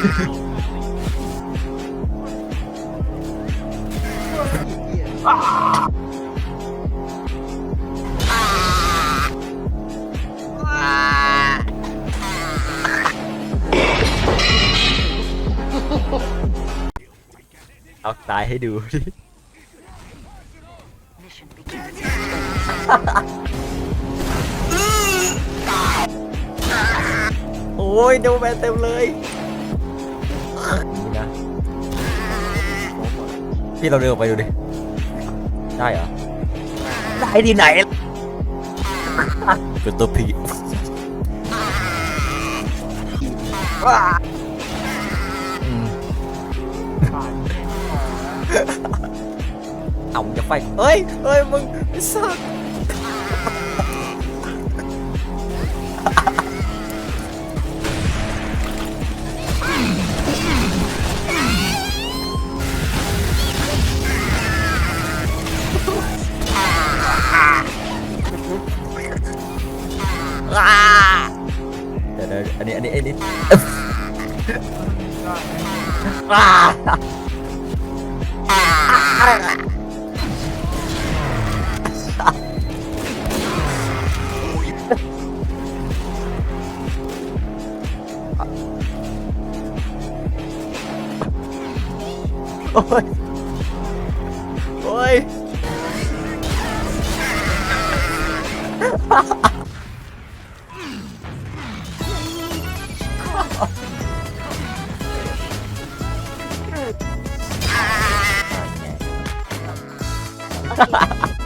เอาตายให้ดูดิ โอ้ย ดูแมนเต็มเลย นี่นะพี่เราเดินออกไปดูดิ ได้เหรอ ได้ที่ไหนเป็นตัวผีอืมเอามึงจะไปเฮ้ยเฮ้ย มึงไอ้สัส あおい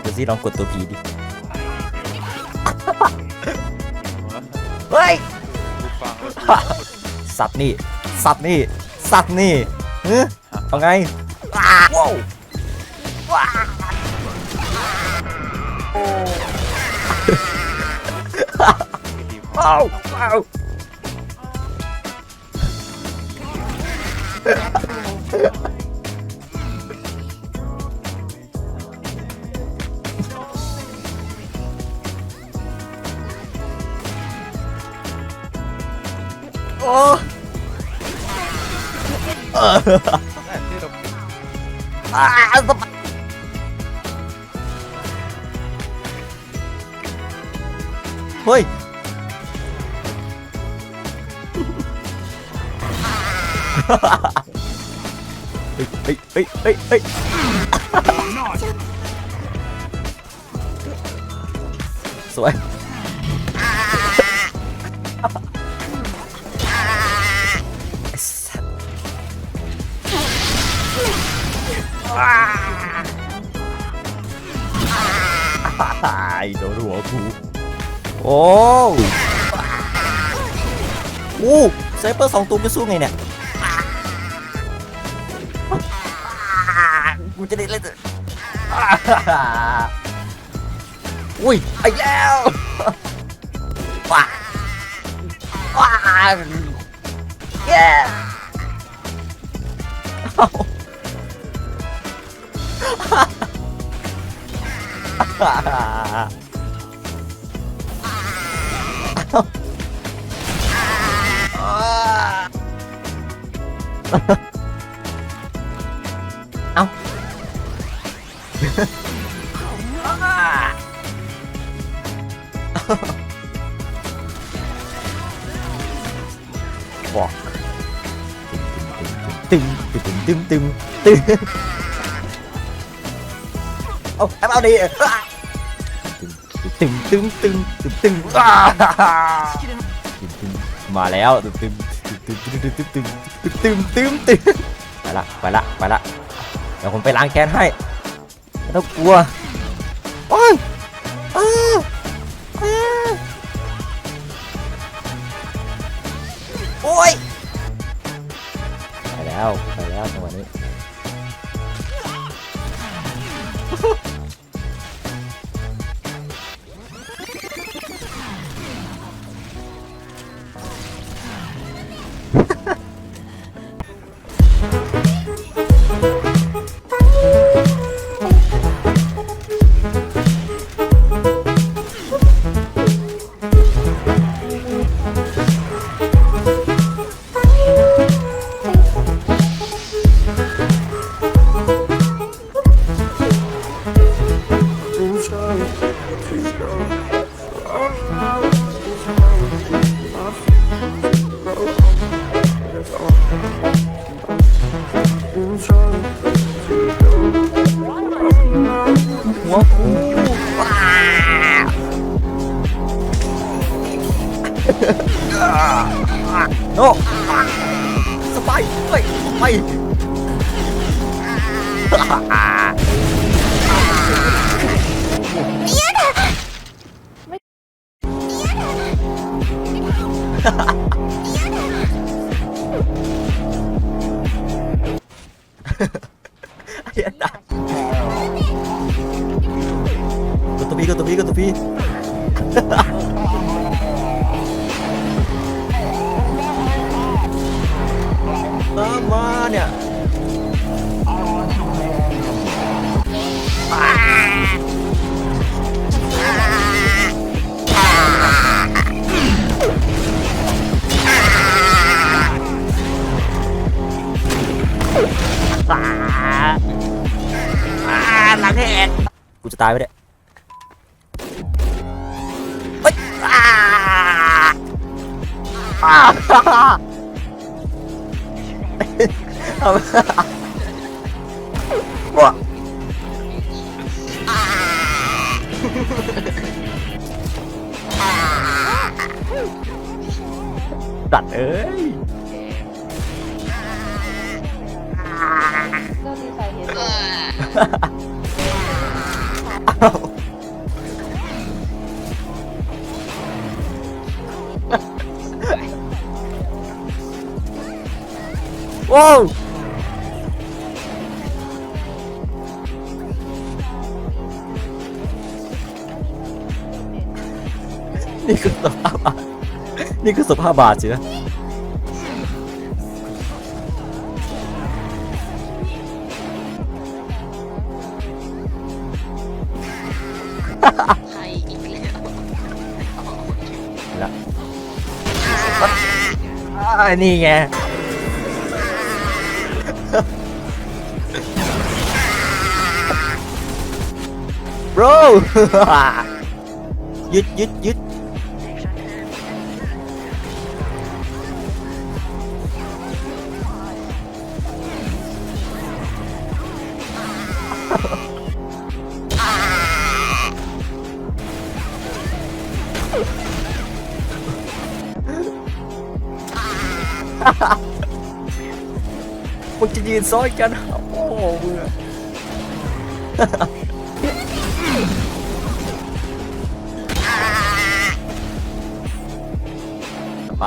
ดี๋ยวสิลองกดตัวผีดิ เฮ้ยสัตว์นี่ สัตว์นี่ สัตว์นี่เฮ้ยเอาไงว้าวว้าวว้าวว้าวโอ้เอออ่าสะบัด 어. 아, 너. 호이. 에이, 에이, 에이, 에이. 스와이. โดนหัวกูโอ้โอ้ไซเปอร์สองตัวจะสู้ไงเนี่ยกูจะได้เล่นอุ้ยไอ้แล้วว้าว้าเย้เอ้า ông. Fuck. Tim tim tim tim tim tim Ông, em ao đi. ตึงตึงตึงตึงตึงตึงอ่าตึงตึงมาแล้วตึงตึงตึงตึงตึงตึงตึงตึงตึงตึงไปละไปละไปละเดี๋ยวผมไปล้างแค้นให้ไม่ต้องกลัวโอ้ยอ้าอ้าโอ้ยไปแล้วไปแล้วจังหวะนี้ หัวกูว้าโนสไปไปไปเฮี หลังแหกกูจะตายไปเนี่ยเฮ้ยอ่าอ่า ตัดเอ้ยก็ดีไซน์เห็นเลยว้าวนี่คือสภาพบาท นี่คือสภาพบาทสินะใครอีกแล้วละอ่านี่ไง bro ยึดยึดยึด มึงจะยืนซ้อยกัน โอ้โหมึงอะไป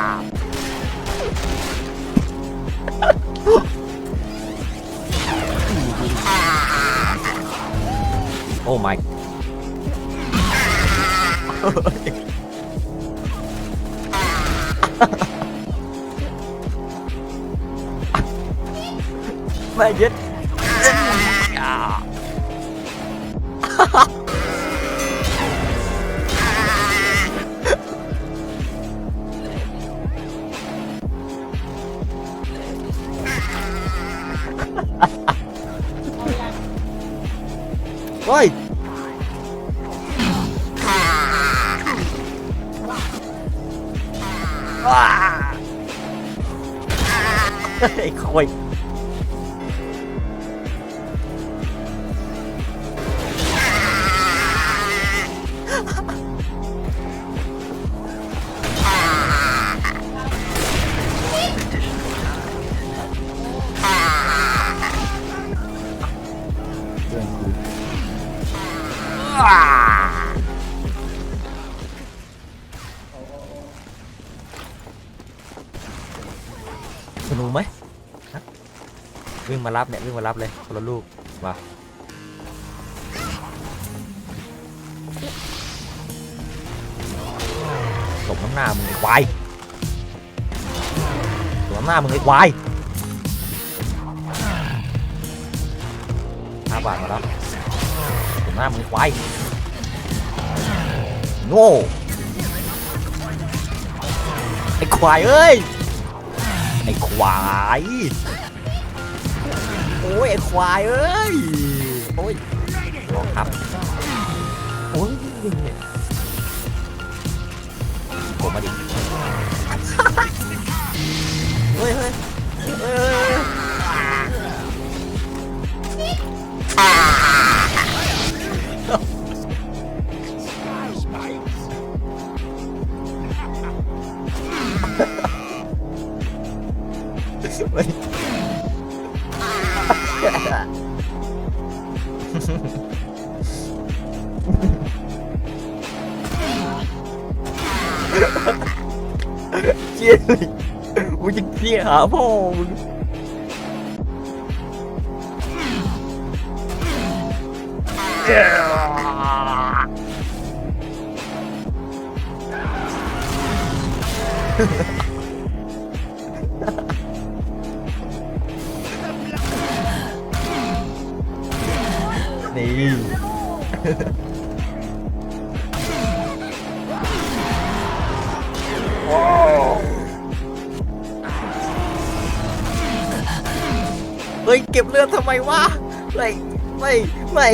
อะโว้าไอ้คอยเพื่อนกู งมารับเนี่ยวิ่งมารับเลยคนละลูกมาตบน้ำหน้ามึงไอ้ควายตบน้ำหน้ามึงไอ้ควายห้าบาทมาแล้วตบหน้ามึงควายโง่ไอ้ควายเอ้ยไอ้ควาย อ้ยไอ้ควายเอ้ย โอ้ยขอครับ โอ้ยผมมาดิ เฮ้ยเฮ้ยเฮ้ยเฮ้ย เจี๊ยเลยมึงจะเจี๊ยหาพ่อมึงนี่ เฮ้ยเก็บเลือดทำไมวะไม่ไม่ไม่